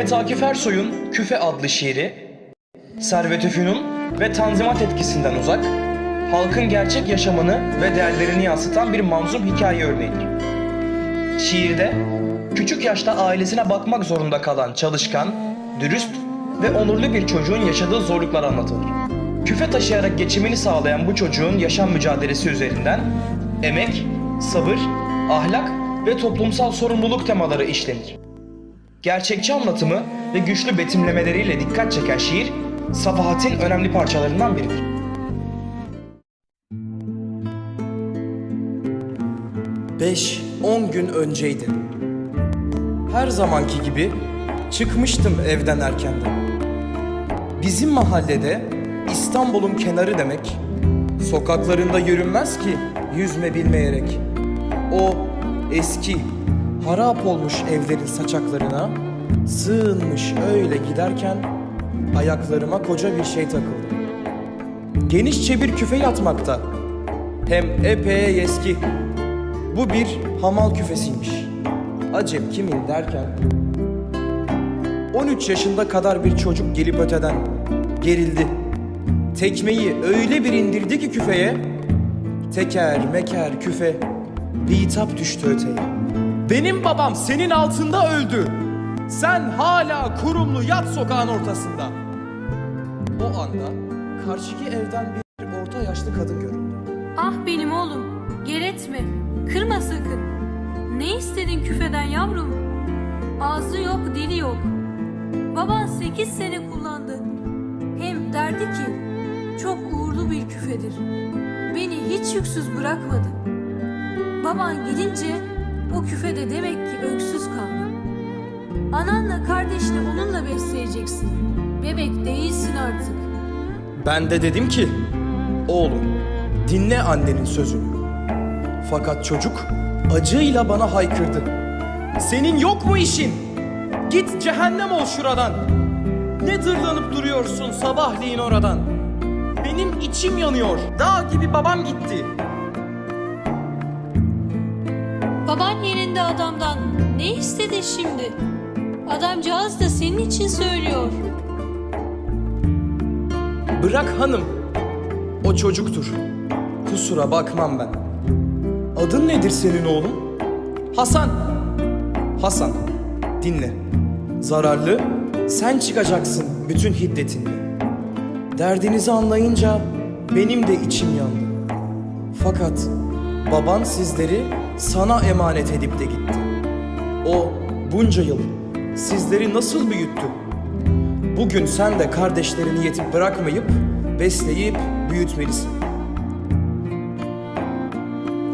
Mehmet Akif Ersoy'un Küfe adlı şiiri, Servet-i Fünun ve Tanzimat etkisinden uzak, halkın gerçek yaşamını ve değerlerini yansıtan bir manzum hikaye örneğidir. Şiirde küçük yaşta ailesine bakmak zorunda kalan çalışkan, dürüst ve onurlu bir çocuğun yaşadığı zorluklar anlatılır. Küfe taşıyarak geçimini sağlayan bu çocuğun yaşam mücadelesi üzerinden emek, sabır, ahlak ve toplumsal sorumluluk temaları işlenir. Gerçekçi anlatımı ve güçlü betimlemeleriyle dikkat çeken şiir, Sabahat'in önemli parçalarından biridir. Beş, on gün önceydi. Her zamanki gibi çıkmıştım evden erkenden. Bizim mahallede İstanbul'un kenarı demek, sokaklarında yürünmez ki yüzme bilmeyerek. O eski, harap olmuş evlerin saçaklarına sığınmış öyle giderken ayaklarıma koca bir şey takıldı. Genişçe bir küfe yatmakta. Hem epey eski. Bu bir hamal küfesiymiş. Acep kimin derken 13 yaşında kadar bir çocuk gelip öteden gerildi. Tekmeyi öyle bir indirdi ki küfeye teker meker küfe bitap düştü öteye. Benim babam senin altında öldü. Sen hala kurumlu yat sokağın ortasında. O anda karşıki evden bir orta yaşlı kadın göründü. Ah benim oğlum, geretme, kırma sakın. Ne istedin küfeden yavrum? Ağzı yok, dili yok. Baban sekiz sene kullandı. Hem derdi ki, çok uğurlu bir küfedir. Beni hiç yüksüz bırakmadı. Baban gidince o küfede demek ki öksüz kaldı. Ananla kardeşini onunla besleyeceksin. Bebek değilsin artık. Ben de dedim ki, oğlum dinle annenin sözünü. Fakat çocuk acıyla bana haykırdı. Senin yok mu işin? Git cehennem ol şuradan. Ne dırlanıp duruyorsun sabahleyin oradan? Benim içim yanıyor. Dağ gibi babam gitti. Baban yerinde adamdan ne istedi şimdi? Adamcağız da senin için söylüyor. Bırak hanım. O çocuktur. Kusura bakmam ben. Adın nedir senin oğlum? Hasan. Hasan. Dinle. Zararlı sen çıkacaksın bütün hiddetinle. Derdinizi anlayınca benim de içim yandı. Fakat baban sizleri sana emanet edip de gitti. O bunca yıl sizleri nasıl büyüttü? Bugün sen de kardeşlerini yetip bırakmayıp besleyip büyütmelisin.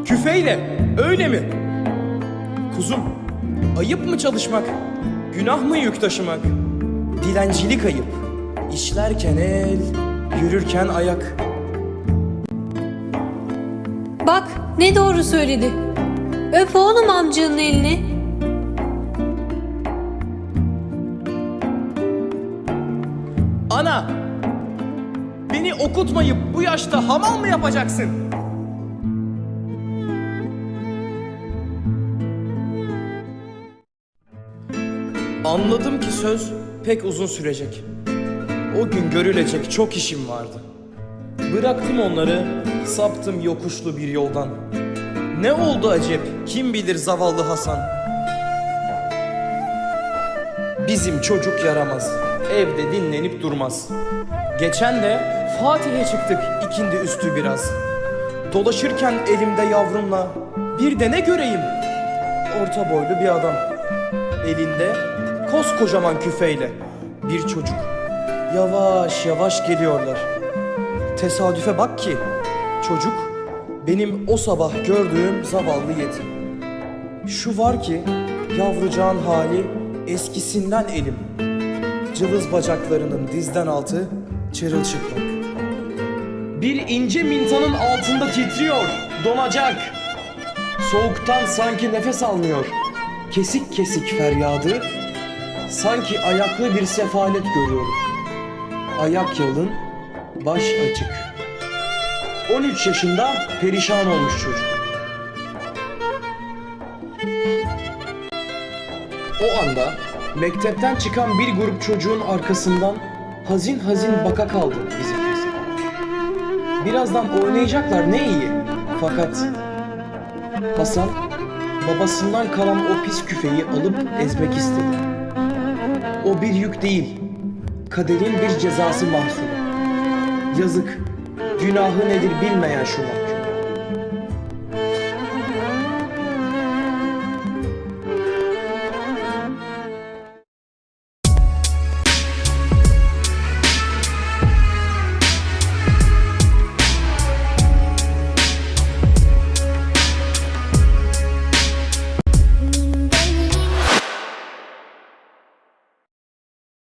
Küfeyle öyle mi? Kuzum ayıp mı çalışmak? Günah mı yük taşımak? Dilencilik ayıp. İşlerken el, yürürken ayak. Bak ne doğru söyledi. Öp oğlum amcanın elini. Ana! Beni okutmayıp bu yaşta hamal mı yapacaksın? Anladım ki söz pek uzun sürecek. O gün görülecek çok işim vardı. Bıraktım onları, saptım yokuşlu bir yoldan. Ne oldu acep, kim bilir zavallı Hasan? Bizim çocuk yaramaz. Evde dinlenip durmaz. Geçen de Fatih'e çıktık ikindi üstü biraz. Dolaşırken elimde yavrumla bir de ne göreyim? Orta boylu bir adam. Elinde koskocaman küfeyle bir çocuk. Yavaş yavaş geliyorlar. Tesadüfe bak ki çocuk benim o sabah gördüğüm zavallı yetim. Şu var ki yavrucağın hali eskisinden elim. Cılız bacaklarının dizden altı çırılçıplak. Bir ince mintanın altında titriyor, donacak. Soğuktan sanki nefes almıyor. Kesik kesik feryadı, sanki ayaklı bir sefalet görüyorum. Ayak yalın, baş açık. 13 yaşında perişan olmuş çocuk. O anda Mektepten çıkan bir grup çocuğun arkasından hazin hazin baka kaldı bizimkisi. Birazdan oynayacaklar ne iyi. Fakat Hasan babasından kalan o pis küfeyi alıp ezmek istedi. O bir yük değil, kaderin bir cezası mahsulü. Yazık, günahı nedir bilmeyen şuna.